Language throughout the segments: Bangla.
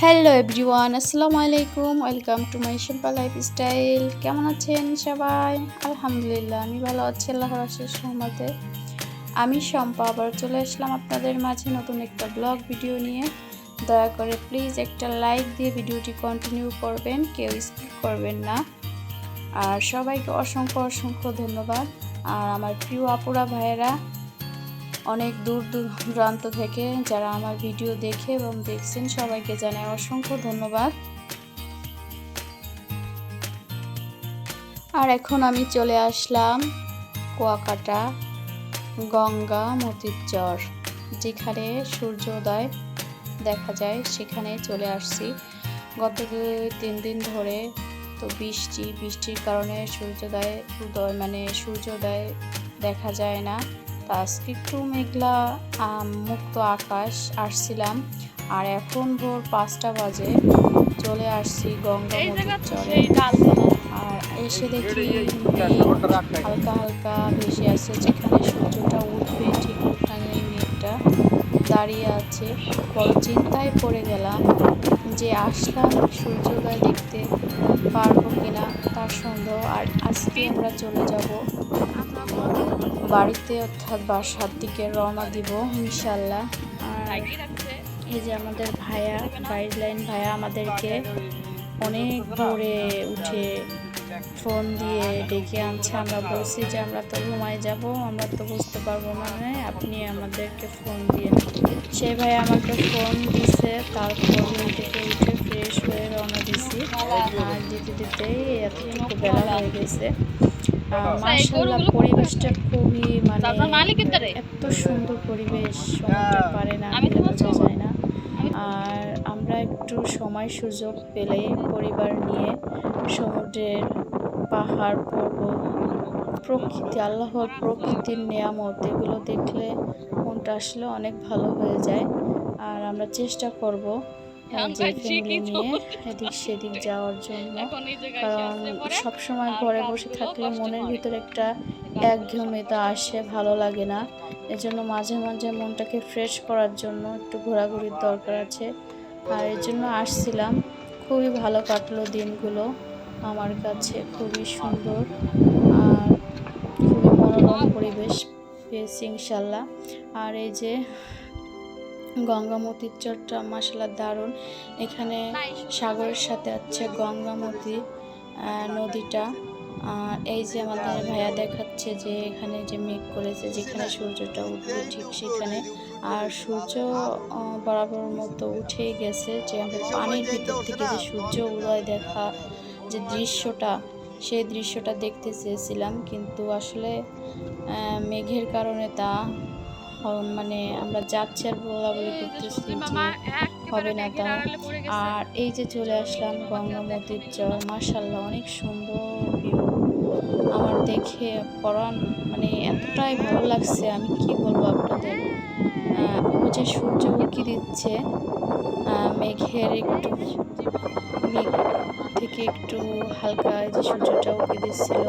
হ্যালো এভরিওয়ান আসসালামু আলাইকুম welcome to my simple lifestyle কেমন আছেন সবাই? আলহামদুলিল্লাহ, আমি ভালো আছি, আল্লাহর আশেষ সহমতে আমি শম্পা, আবার চলে আসলাম আপনাদের মাঝে নতুন একটা ব্লগ ভিডিও নিয়ে। দয়া করে প্লিজ একটা লাইক দিয়ে ভিডিওটি কন্টিনিউ করবেন, কেউ স্কিপ করবেন না। আর সবাইকে অসংখ্য অসংখ্য ধন্যবাদ। আর আমার প্রিয় আপুরা, ভাইয়েরা, অনেক দূর দূরান্ত থেকে যারা আমার ভিডিও দেখে এবং দেখছেন, সবাইকে জানাই অসংখ্য ধন্যবাদ। আর এখন আমি চলে আসলাম কুয়াকাটা গঙ্গা মতির চর, যেখানে সূর্যোদয় দেখা যায় সেখানে চলে আসছি। গত তিন দিন ধরে তো বৃষ্টি বৃষ্টির কারণে সূর্যোদয় উদয় মানে সূর্যোদয় দেখা যায় না। তা আজকে একটু মেঘলা মুক্ত আকাশ আসছিলাম। আর এখন ভোর পাঁচটা বাজে চলে আসছি গঙ্গা চরে। আর এসে দেখি হালকা হালকা ভেসে আসছে যেখানে দাঁড়িয়ে আছে। বড় চিন্তায় পড়ে গেলাম যে আসলাম সূর্যোদয় দেখতে পারব কিনা তার সন্দেহ। আর আজকে আমরা চলে যাব বাড়িতে, অর্থাৎ বাসার দিকে রওনা দিব ইনশাল্লাহ আর এই যে আমাদের ভাইয়া গাইডলাইন ভাইয়া আমাদেরকে অনেক ভোরে উঠে ফোন দিয়ে ডেকে আনছে আমরা বলছি যে আমরা তো ঘুমায় যাব আমরা তো বুঝতে পারব না আপনি আমাদেরকে ফোন দিয়ে সেই ভাই আমাকে ফোন দিছে তারপর থেকে উঠে ফ্রেশ হয়ে রওনা দিছি। আর দিতে দিতে এতটুকু বেলা হয়ে গেছে। মার্শাল্লাহ পরিবেশটা খুবই মানে এত সুন্দর পরিবেশ সমুদ্র পারে না যায় না। আর আমরা একটু সময় সুযোগ পেলে পরিবার নিয়ে সমুদ্রের পাহাড় পর্বত প্রকৃতি আল্লাহর প্রকৃতির নিয়ামত এগুলো দেখলে মনটা আসলে অনেক ভালো হয়ে যায়। আর আমরা চেষ্টা করব যে ফ্যামিলি নিয়ে এদিক সেদিক যাওয়ার জন্য। কারণ সবসময় ঘরে বসে থাকলে মনের ভিতরে একটা একঘেয়েমিতা আসে ভালো লাগে না। এজন্য মাঝে মাঝে মনটাকে ফ্রেশ করার জন্য একটু ঘোরাঘুরির দরকার আছে। আর এর জন্য আসছিলাম। খুবই ভালো কাটলো দিনগুলো। আমার কাছে খুবই সুন্দর আর খুবই মনোরম পরিবেশ পেয়েছি ইনশাল্লাহ। আর এই যে গঙ্গামতির চরটা মাসালা দারুণ। এখানে সাগরের সাথে আছে গঙ্গামতি নদীটা। এই যে আমাদের ভাইয়া দেখাচ্ছে যে এখানে যে মেঘ করেছে, যেখানে সূর্যটা উঠবে ঠিক সেখানে। আর সূর্য বরাবর মতো উঠেই গেছে যে আমাদের পানির ভিতর থেকে যে সূর্য উদয় দেখা যে দৃশ্যটা, সেই দৃশ্যটা দেখতে চেয়েছিলাম। কিন্তু আসলে মেঘের কারণে তা মানে আমরা যাচ্ছি আর বলা বলি করতেছি হবে না তা। আর এই যে চলে আসলাম গঙ্গামতির চর মার্শাল্লাহ অনেক সুন্দর ভিউ আমার দেখে পড়ান মানে এতটাই ভালো লাগছে, আমি কি বলব আপনাদের? ও যে সূর্য উঁকি দিচ্ছে মেঘের একটু থেকে একটু হালকা যে সূর্যটা উঁকি দিচ্ছিল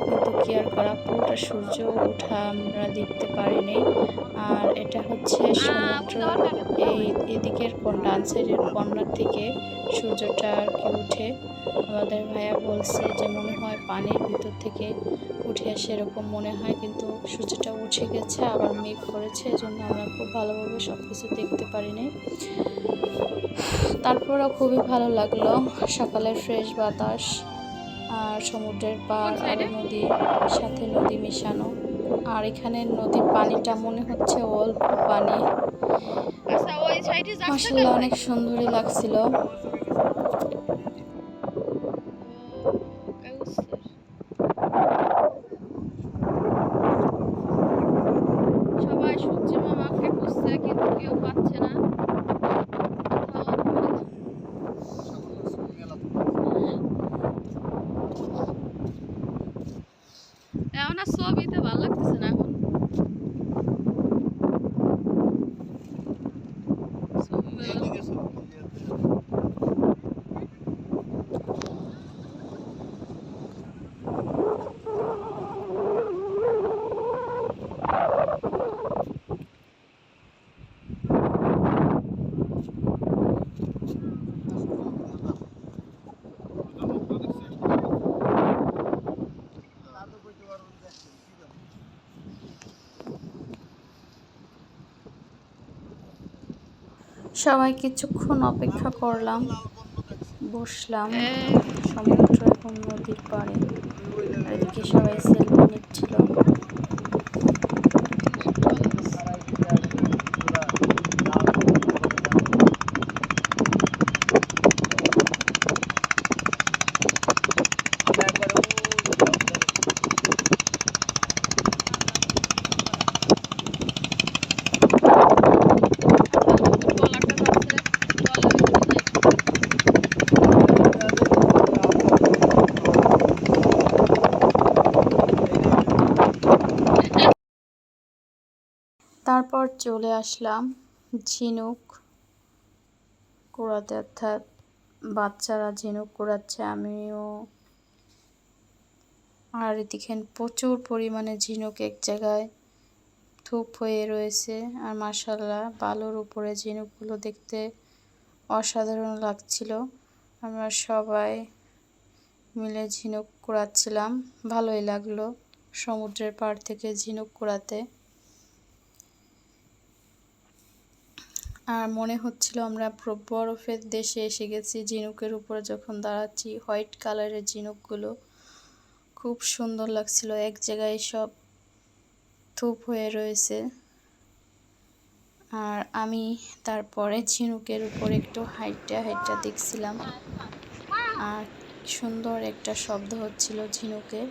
কিন্তু কি আর করা পুরোটা সূর্য ওঠা আমরা দেখতে পারিনি। আর এটা হচ্ছে সমুদ্র। এই এদিকের ডান সাইডের কর্নার থেকে সূর্যটা আর কি উঠে। আমাদের ভাইয়া বলছে যে মনে হয় পানির ভিতর থেকে উঠে আসে এরকম মনে হয় কিন্তু সূর্যটা উঠে গেছে আবার মেঘ করেছে এজন্য আমরা খুব ভালোভাবে সব কিছু দেখতে পারিনি। তারপরও খুবই ভালো লাগল। সকালের ফ্রেশ বাতাস আর সমুদ্রের পাড় আর নদী সাথে নদী মেশানো। আর এখানে নদীর পানিটা মনে হচ্ছে অল্প পানি। মাসাল্লাহ অনেক সুন্দরই লাগছিল এখন আর ছবিতে ভালো লাগতেছে না এখন ছবি সবাই কিছুক্ষণ অপেক্ষা করলাম। বসলাম। এই সমুদ্র এবং নদীর পাড়ে। এদিকে সবাই সেলফি নিচ্ছিল কলাটা যাচ্ছে কলা তারপর চলে আসলাম। ঝিনুক কুড়াতে, অর্থাৎ বাচ্চারা ঝিনুক কুড়াচ্ছে, আমিও। আর এদিকে প্রচুর পরিমাণে ঝিনুক এক জায়গায় থুপ হয়ে রয়েছে। আর মাসাল্লাহ বালুর উপরে ঝিনুকগুলো দেখতে অসাধারণ লাগছিল। আমরা সবাই মিলে ঝিনুক কুড়াচ্ছিলাম। ভালোই লাগল সমুদ্রের পাড় থেকে ঝিনুক কুড়াতে। আর মনে হচ্ছিল আমরা বরফের দেশে এসে গেছি। ঝিনুকের উপরে যখন দাঁড়াচ্ছি, হোয়াইট কালারের ঝিনুকগুলো খুব সুন্দর লাগছিল। এক জায়গায় সব থুপ হয়ে রয়েছে। আর আমি তারপরে ঝিনুকের উপর একটু হাইটটা হাইটটা দেখছিলাম। আর সুন্দর একটা শব্দ হচ্ছিল ঝিনুকের।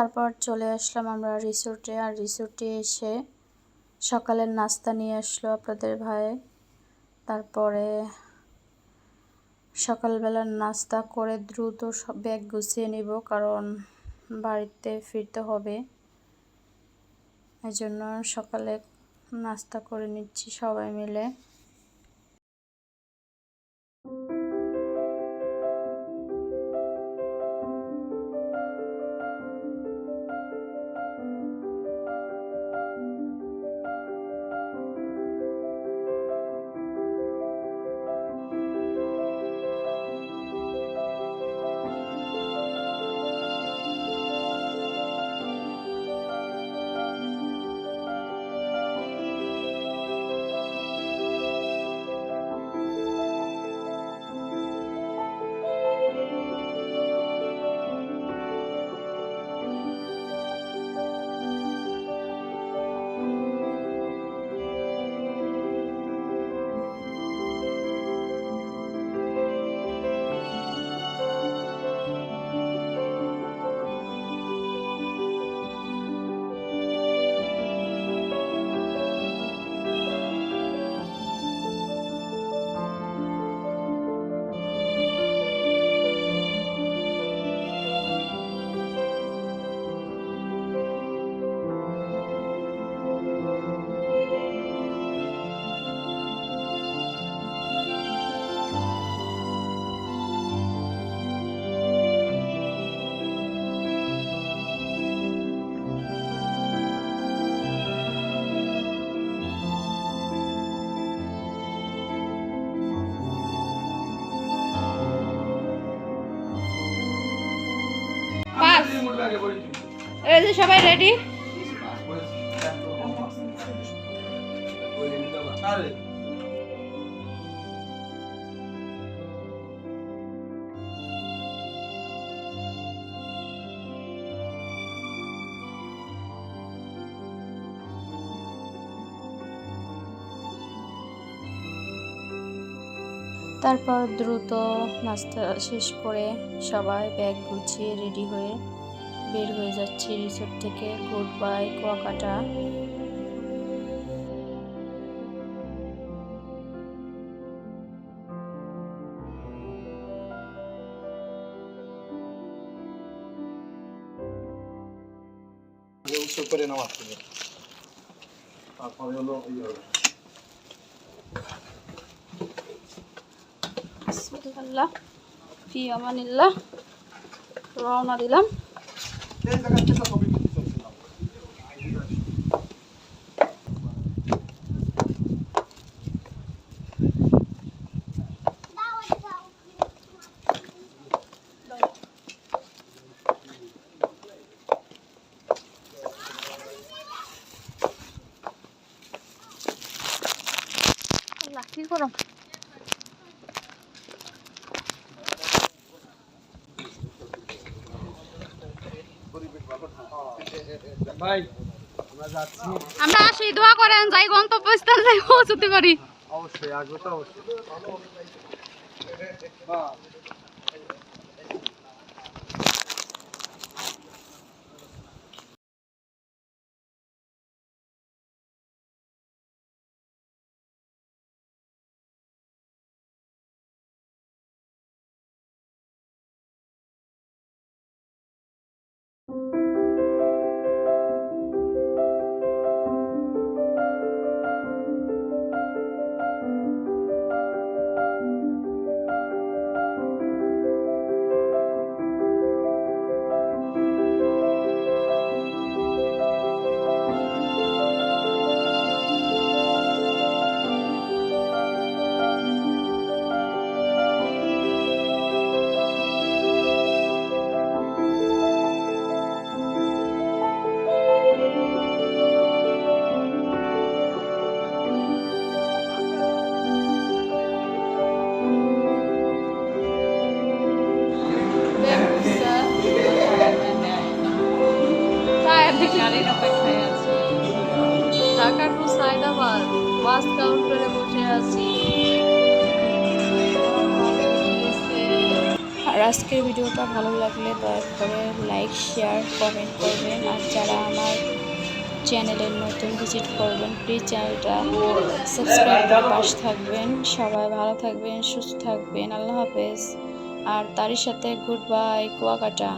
তারপর চলে আসলাম আমরা রিসোর্টে, আর রিসোর্টে এসে সকালের নাস্তা নিয়ে আসলো আপনাদের ভাই। তারপরে সকালবেলার নাস্তা করে দ্রুত সব ব্যাগ গুছিয়ে নিব, কারণ বাড়িতে ফিরতে হবে। এই জন্য সকালে নাস্তা করে নিচ্ছি সবাই মিলে। এই যে সবাই রেডি তারপর দ্রুত নাস্তা শেষ করে সবাই ব্যাগ গুছিয়ে রেডি হয়ে বের হয়ে যাচ্ছি রিসোর্ট থেকে। Good bye Kuakata. উত্তর করে নামাজ পড়বে তারপরে হলো ইয়ে হবে আল্লাহ ফি আমানিল্লাহ রওনা দিলাম। সেই জায়গা থেকে ছবি তুলতে চাইছিলাম কি করো আমরা আসি দোয়া করেন যাই গন্তব্যস্থল যাই পৌঁছতে পারি। অবশ্যই আসব তো অবশ্যই। আজকের ভিডিওটা ভালো লাগলে দয়া করে লাইক, শেয়ার, কমেন্ট করবেন। আর যারা আমার চ্যানেলের নতুন ভিজিট করবেন প্লিজ চ্যানেলটা সাবস্ক্রাইব করে পাশে থাকবেন। সবাই ভালো থাকবেন, সুস্থ থাকবেন। আল্লাহ হাফেজ। আর তারই সাথে গুড বাই কুয়াকাটা।